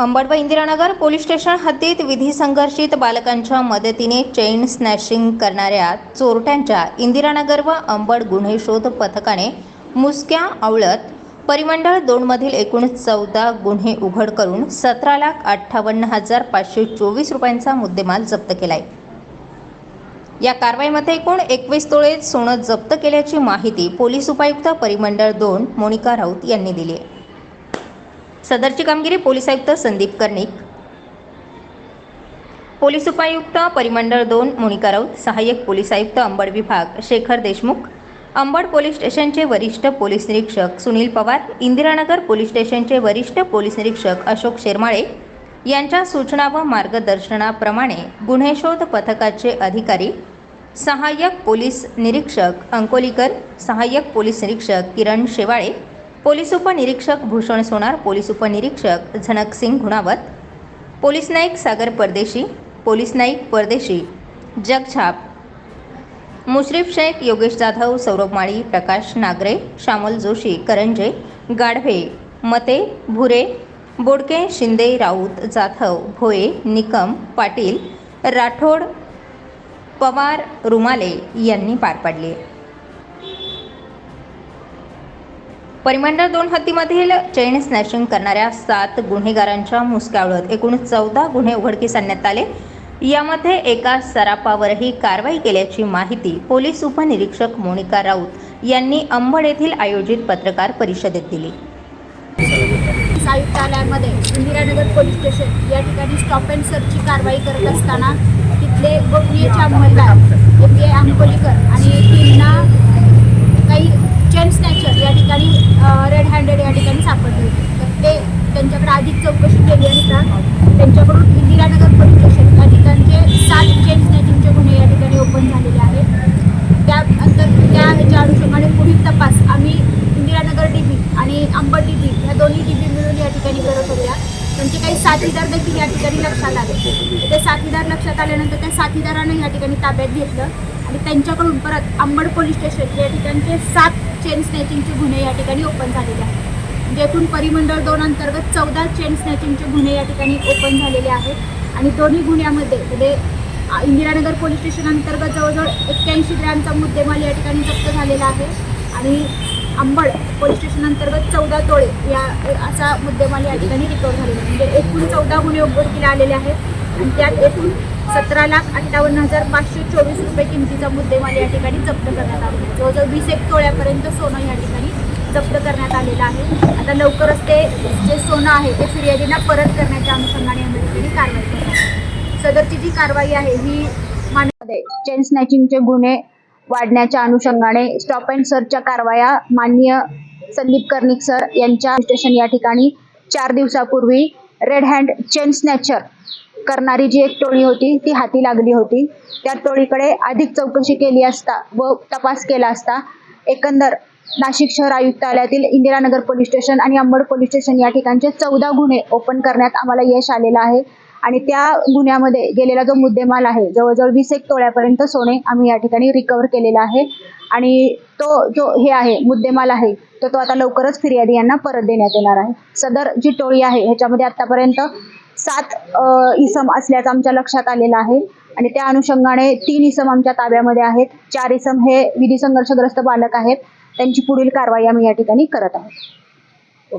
अंबड व Indiranagar police station हद्दीत विधी संघर्षित बालकांच्या मदतीने चेन स्नॅशिंग करणाऱ्या चोरट्यांच्या इंदिरानगर व अंबड गुन्हे शोध पथकाने मुसक्या आवळत परिमंडळ दोनमधील एकूण चौदा गुन्हे उघड करून सतरा लाख अठ्ठावन्न हजार पाचशे चोवीस रुपयांचा मुद्देमाल जप्त केलाय. या कारवाईमध्ये एकूण एकवीस तोळे सोनं जप्त केल्याची माहिती पोलीस उपायुक्त परिमंडळ दोन मोनिका राऊत यांनी दिली आहे. सदरची कामगिरी पोलीस आयुक्त संदीप कर्णिक. पोलीस उपायुक्त परिमंडळ दोन मोनिका राऊत. सहाय्यक पोलीस आयुक्त अंबड विभाग शेखर देशमुख. अंबड पोलीस स्टेशनचे वरिष्ठ पोलीस निरीक्षक सुनील पवार. इंदिरानगर पोलीस स्टेशनचे वरिष्ठ पोलीस निरीक्षक अशोक शेरमाळे. यांच्या सूचना व मार्गदर्शनाप्रमाणे गुन्हे शोध पथकाचे अधिकारी. सहाय्यक पोलीस निरीक्षक अंकोलीकर. सहाय्यक पोलीस निरीक्षक किरण शेवाळे. पोलीस उपनिरीक्षक भूषण सोनार पोलीस उपनिरीक्षक झनक सिंग घुणावत पोलीस नाईक सागर परदेशी पोलीस नाईक परदेशी जगछाप मुश्रीफ शेख योगेश जाधव सौरभ माळी प्रकाश नागरे श्यामल जोशी करंजे गाढवे मते भुरे बोडके शिंदे राऊत जाधव भोये निकम पाटील राठोड पवार रुमाले यांनी पार पाडली. परिमंडळ दोन हद्दीमधील चेन स्नॅचिंग करणाऱ्या सात गुन्हेगारांच्या मुसक्यावळत एकूण चौदा गुन्हे उघडकीस आणण्यात आले. यामध्ये एका सरापावरही कारवाई केल्याची माहिती पोलीस उपनिरीक्षक मोनिका राऊत यांनी अंबड येथील आयोजित पत्रकार परिषदेत दिली. आयुक्तालयामध्ये इंदिरानगर पोलीस स्टेशन या ठिकाणी स्टॉप अँड सर्चची कारवाई करत असताना तिथले गोपनीयचे अंमलदार ए अंकोलीकर आणि तीनना काही चेन स्नॅचर या ठिकाणी रेड हँडेड या ठिकाणी सापडले होते. तर ते त्यांच्याकडे आधीच चौकशी केली असता त्यांच्याकडून इंदिरानगर पोलीस स्टेशन या ठिकाणचे सात चेन स्नॅचिंगचे गुन्हे या ठिकाणी ओपन झालेले आहेत. त्या अंतर त्या ह्याच्या अनुषंगाने पुढील तपास आम्ही इंदिरानगर डी आणि अंबड डी बी ह्या दोन्ही डी बी मिळून या ठिकाणी करत होत्या त्यांचे काही साथीदार देखील या ठिकाणी लक्षात आले. ते साथीदार लक्षात आल्यानंतर त्या साथीदारानं या ठिकाणी ताब्यात घेतलं आणि त्यांच्याकडून परत अंबड पोलीस स्टेशन या ठिकाणचे सात चेन स्नॅचिंगचे गुन्हे या ठिकाणी ओपन झालेले आहेत. जेथून परिमंडळ दोन अंतर्गत चौदा चेन स्नॅचिंगचे गुन्हे या ठिकाणी ओपन झालेले आहेत आणि दोन्ही गुन्ह्यामध्ये म्हणजे इंदिरानगर पोलीस स्टेशन अंतर्गत जवळजवळ एक्क्याऐंशी ग्रॅमचा मुद्देमाल या ठिकाणी जप्त झालेला आहे. आणि अंबड पोलीस स्टेशन अंतर्गत चौदा तोळे या असा मुद्देमाल या ठिकाणी रिकवर झालेला आहे. म्हणजे एकूण चौदा गुन्हे उघडकीला आलेले आहेत आणि त्यात एकूण सतरा लाख अठ्ठावन्न हजार पाचशे चोवीस रुपये किमतीचा मुद्देमाल या ठिकाणी जप्त करण्यात आलेला आहे. जवळजवळ वीस एक तोळ्यापर्यंत सोनं या ठिकाणी जप्त करण्यात आलेलं आहे. आता लवकरच ते जे सोनं आहे ते फिर्यादींना परत करण्याच्या अनुषंगाने आम्ही ठिकाणी कारवाई करणार सदरची जी कारवाई आहे ही मान्यमध्ये चेन स्नॅचिंगचे गुन्हे वाढण्याच्या अनुषंगाने स्टॉप अँड सर्चच्या कारवाया माननीय संदीप कर्णिक सर यांच्या स्टेशन या ठिकाणी चार दिवसापूर्वी रेड हँड चेन स्नॅचर करणारी जी एक टोळी होती ती हाती लागली होती. त्या टोळीकडे अधिक चौकशी केली असता व तपास केला असता एकंदर नाशिक शहर आयुक्तालयातील इंदिरानगर पोलीस स्टेशन आणि अंबड पोलीस स्टेशन या ठिकाणचे चौदा गुन्हे ओपन करण्यात आम्हाला यश आलेलं आहे. आणि त्या गुन्ह्यामध्ये गेलेला जो मुद्देमाल आहे जवळजवळ वीस एक तोळ्यापर्यंत सोने आम्ही या ठिकाणी रिकवर केलेला आहे. आणि तो जो हे आहे मुद्देमाल आहे तर तो आता लवकरच फिर्यादी यांना परत देण्यात येणार आहे. सदर जी टोळी आहे ह्याच्यामध्ये आतापर्यंत सात इसम असल्याचं आमच्या लक्षात आलेलं आहे. आणि त्या अनुषंगाने तीन इसम आमच्या ताब्यामध्ये आहेत. चार इसम हे विधी संघर्षग्रस्त बालक आहेत. त्यांची पुढील कारवाई आम्ही या ठिकाणी करत आहोत. हो,